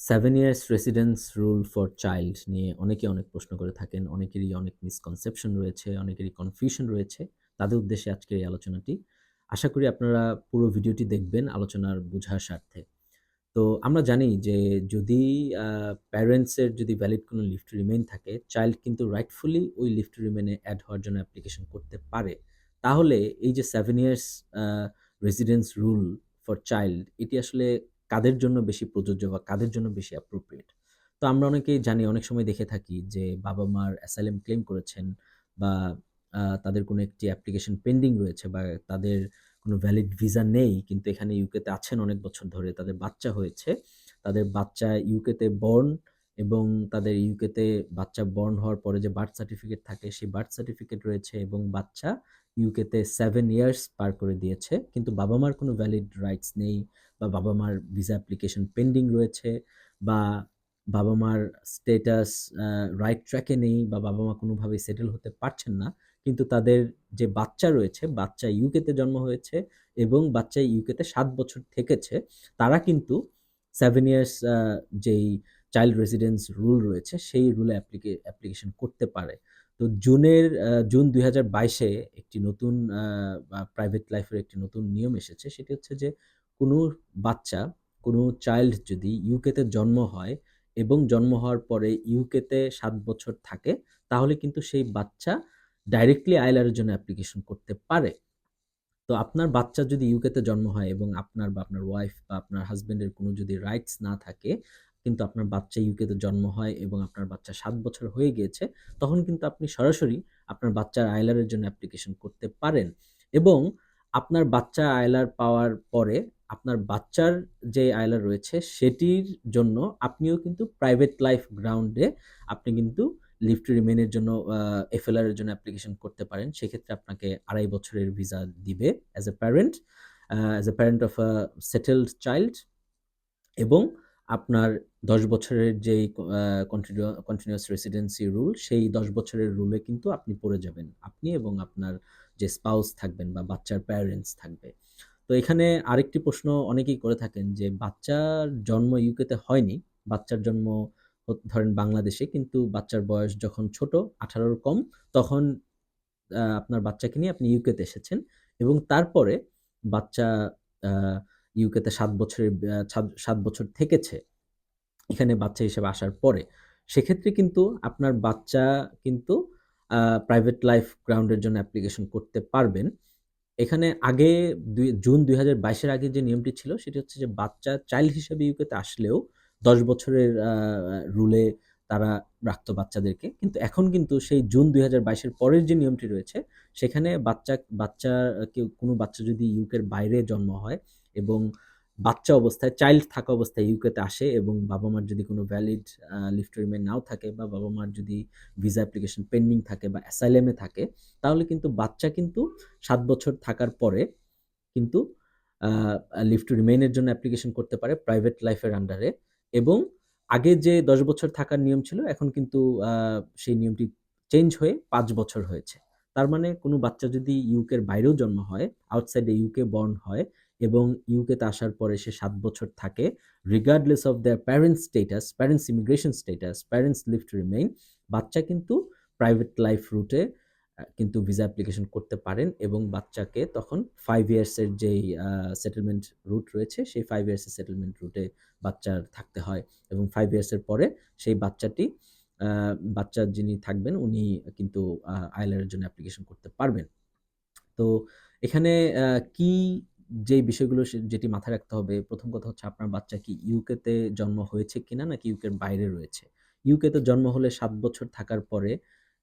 Seven years residence rule for child নিয়ে অনেকে অনেক প্রশ্ন করে থাকেন, অনেকেরই অনেক মিসকনসেপশন রয়েছে, অনেকেরই কনফিউশন রয়েছে। তাদের উদ্দেশ্যে আজকের এই আলোচনাটি। আশা করি আপনারা পুরো ভিডিওটি দেখবেন আলোচনার বোঝার স্বার্থে। তো আমরা জানি যে যদি প্যারেন্টসের যদি ভ্যালিড কোনো লিফট রিমেইন থাকে চাইল্ড কিন্তু রাইটফুলি ওই লিফট রিমেনে অ্যাড হওয়ার জন্য অ্যাপ্লিকেশন করতে পারে। তাহলে এই যে seven years residence rule for child এটি আসলে কাদের জন্য বেশি প্রযোজ্য বা কাদের জন্য বেশি অ্যাপ্রোপ্রিয়েট তো আমরা অনেকেই জানি, অনেক সময় দেখে থাকি যে বাবা মার অ্যাসাইলেম ক্লেম করেছেন বা তাদের কোনো একটি অ্যাপ্লিকেশন পেন্ডিং রয়েছে বা তাদের কোনো ভ্যালিড ভিসা নেই, কিন্তু এখানে ইউকেতে আছেন অনেক বছর ধরে, তাদের বাচ্চা হয়েছে। তাদের বাচ্চা ইউকেতে বর্ন এবং তাদের ইউকেতে বাচ্চা বর্ন হওয়ার পরে যে বার্থ সার্টিফিকেট থাকে, সেই বার্থ সার্টিফিকেট রয়েছে এবং বাচ্চা ইউকেতে সেভেন ইয়ার্স পার করে দিয়েছে, কিন্তু বাবা মার কোনো ভ্যালিড রাইটস নেই বা বাবা মার ভিসা অ্যাপ্লিকেশন পেন্ডিং রয়েছে বা বাবা মার স্টেটাস রাইট ট্র্যাকে নেই বা বাবা মা কোনোভাবে সেটেল হতে পারছেন না, কিন্তু তাদের যে বাচ্চা রয়েছে, বাচ্চা ইউকেতে জন্ম হয়েছে এবং বাচ্চা ইউকেতে সাত বছর থেকেছে, তারা কিন্তু সেভেন ইয়ার্স যেই চাইল্ড রেসিডেন্স রুল রয়েছে, সেই রুলে অ্যাপ্লিকেশন করতে পারে। তো জুনের জুন দুই হাজার বাইশে একটি নতুন প্রাইভেট লাইফের একটি নতুন নিয়ম এসেছে। সেটি হচ্ছে যে কোনো বাচ্চা, কোনো চাইল্ড যদি ইউকেতে জন্ম হয় এবং জন্ম হওয়ার পরে ইউকেতে সাত বছর থাকে, তাহলে কিন্তু সেই বাচ্চা ডাইরেক্টলি আইলারের জন্য অ্যাপ্লিকেশন করতে পারে। তো আপনার বাচ্চা যদি ইউকেতে জন্ম হয় এবং আপনার বা আপনার ওয়াইফ বা আপনার হাজব্যান্ডের কোনো যদি রাইটস না থাকে কিন্তু আপনার বাচ্চা ইউকেতে জন্ম হয় এবং আপনার বাচ্চা সাত বছর হয়ে গিয়েছে, তখন কিন্তু আপনি সরাসরি আপনার বাচ্চার আইলারের জন্য অ্যাপ্লিকেশন করতে পারেন। এবং আপনার বাচ্চা আইলার পাওয়ার পরে আপনার বাচ্চার যে আইলার রয়েছে সেটির জন্য আপনিও কিন্তু প্রাইভেট লাইফ গ্রাউন্ডে আপনি কিন্তু লিভ টু রিমেনের জন্য এফএলআর এর জন্য অ্যাপ্লিকেশন করতে পারেন। সেক্ষেত্রে আপনাকে আড়াই বছরের ভিসা দিবে as a parent as a parent of a settled child এবং আপনার দশ বছরের যেই কন্টিনিউ কন্টিনিউয়াস রেসিডেন্সি রুল সেই দশ বছরের রুলে কিন্তু আপনি পড়ে যাবেন। আপনি এবং আপনার যে স্পাউস থাকবেন বা বাচ্চার প্যারেন্টস থাকবে। তো এখানে আরেকটি প্রশ্ন অনেকেই করে থাকেন যে, বাচ্চার জন্ম ইউকেতে হয়নি, বাচ্চার জন্ম ধরেন বাংলাদেশে, কিন্তু বাচ্চার বয়স যখন ছোট, আঠারোর কম, তখন আপনার বাচ্চাকে নিয়ে আপনি ইউকেতে এসেছেন এবং তারপরে বাচ্চা ইউকেতে সাত বছরের সাত- বছর থেকেছে এখানে বাচ্চা হিসেবে আসার পরে। সেক্ষেত্রে কিন্তু আপনার বাচ্চা কিন্তু প্রাইভেট লাইফ গ্রাউন্ডের জন্য অ্যাপ্লিকেশন করতে পারবেন। এখানে আগে দুই জুন দুই হাজার বাইশের আগে যে নিয়মটি ছিল, সেটি হচ্ছে যে বাচ্চা চাইল্ড হিসেবে ইউকেতে আসলেও দশ বছরের রুলে তারা রাখতো বাচ্চাদেরকে। কিন্তু এখন কিন্তু সেই জুন দুই হাজার বাইশের পরের যে নিয়মটি রয়েছে, সেখানে বাচ্চা বাচ্চা কেউ কোনো বাচ্চা যদি ইউকের বাইরে জন্ম হয় এবং বাচ্চা অবস্থায় চাইল্ড থাকা অবস্থায় ইউকেতে আসে এবং বাবা মার যদি কোনো ভ্যালিড লিফট রিমেন নাও থাকে বা বাবা মার যদি ভিসা অ্যাপ্লিকেশন পেন্ডিং থাকে বা অ্যাসাইলেমে থাকে, তাহলে কিন্তু বাচ্চা কিন্তু সাত বছর থাকার পরে কিন্তু লিভ টু রিমেইনের জন্য অ্যাপ্লিকেশন করতে পারে প্রাইভেট লাইফের আন্ডারে এবং আগে যে দশ বছর থাকার নিয়ম ছিল, এখন কিন্তু সেই নিয়মটি চেঞ্জ হয়ে পাঁচ বছর হয়েছে। তার মানে কোনো বাচ্চা যদি ইউকের বাইরেও জন্ম হয় আউটসাইডে ইউকে বর্ন হয় এবং ইউকেতে আসার পরে সে সাত বছর থাকে regardless of their parents status parents immigration status parents leave to remain বাচ্চা কিন্তু প্রাইভেট লাইফ রুটে কিন্তু ভিসা অ্যাপ্লিকেশন করতে পারেন এবং বাচ্চাকে তখন ফাইভ ইয়ার্সের যেই সেটেলমেন্ট রুট রয়েছে সেই ফাইভ ইয়ার্সের সেটেলমেন্ট রুটে বাচ্চার থাকতে হয় এবং ফাইভ ইয়ার্সের পরে সেই বাচ্চাটি আহ, বাচ্চা যিনি থাকবেন উনি কিন্তু আইলারের জন্য অ্যাপ্লিকেশন করতে পারবেন। তো এখানে কি যে বিষয়গুলো যেটি মাথায় রাখতে হবে প্রথম কথা হচ্ছে আপনার বাচ্চা কি ইউকেতে জন্ম হয়েছে কিনা নাকি ইউকের বাইরে রয়েছে? ইউকেতে জন্ম হলে সাত বছর থাকার পরে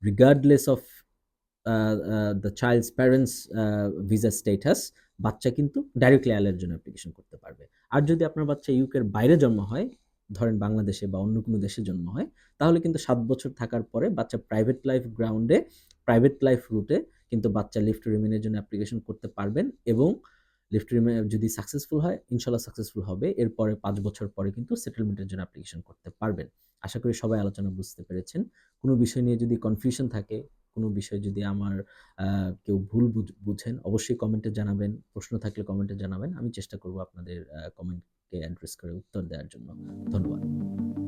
regardless of the child's parents visa status বাচ্চা কিন্তু ডাইরেক্টলি আইলারের জন্য অ্যাপ্লিকেশন করতে পারবে। আর যদি আপনার বাচ্চা ইউকের বাইরে জন্ম হয়, ধরেন বাংলাদেশে বা অন্য কোনো দেশে জন্ম হয়, তাহলে কিন্তু সাত বছর থাকার পরে বাচ্চা প্রাইভেট লাইফ গ্রাউন্ডে প্রাইভেট লাইফ রুটে কিন্তু বাচ্চা লিফট রিমেনের জন্য অ্যাপ্লিকেশন করতে পারবেন এবং লিফট রিমেন যদি সাকসেসফুল হয়, ইনশাল্লাহ সাকসেসফুল হবে। এরপরে পাঁচ বছর পরে কিন্তু সেটেলমেন্টের জন্য অ্যাপ্লিকেশন করতে পারবেন। আশা করি সবাই আলোচনা বুঝতে পেরেছেন। কোনো বিষয় নিয়ে যদি কনফিউশন থাকে কোনো বিষয় যদি আমার কেউ ভুল বুঝ- বুঝেন, অবশ্যই কমেন্টে জানাবেন। প্রশ্ন থাকলে কমেন্টে জানাবেন। আমি চেষ্টা করব আপনাদের কমেন্টকে অ্যাড্রেস করে উত্তর দেওয়ার জন্য। ধন্যবাদ।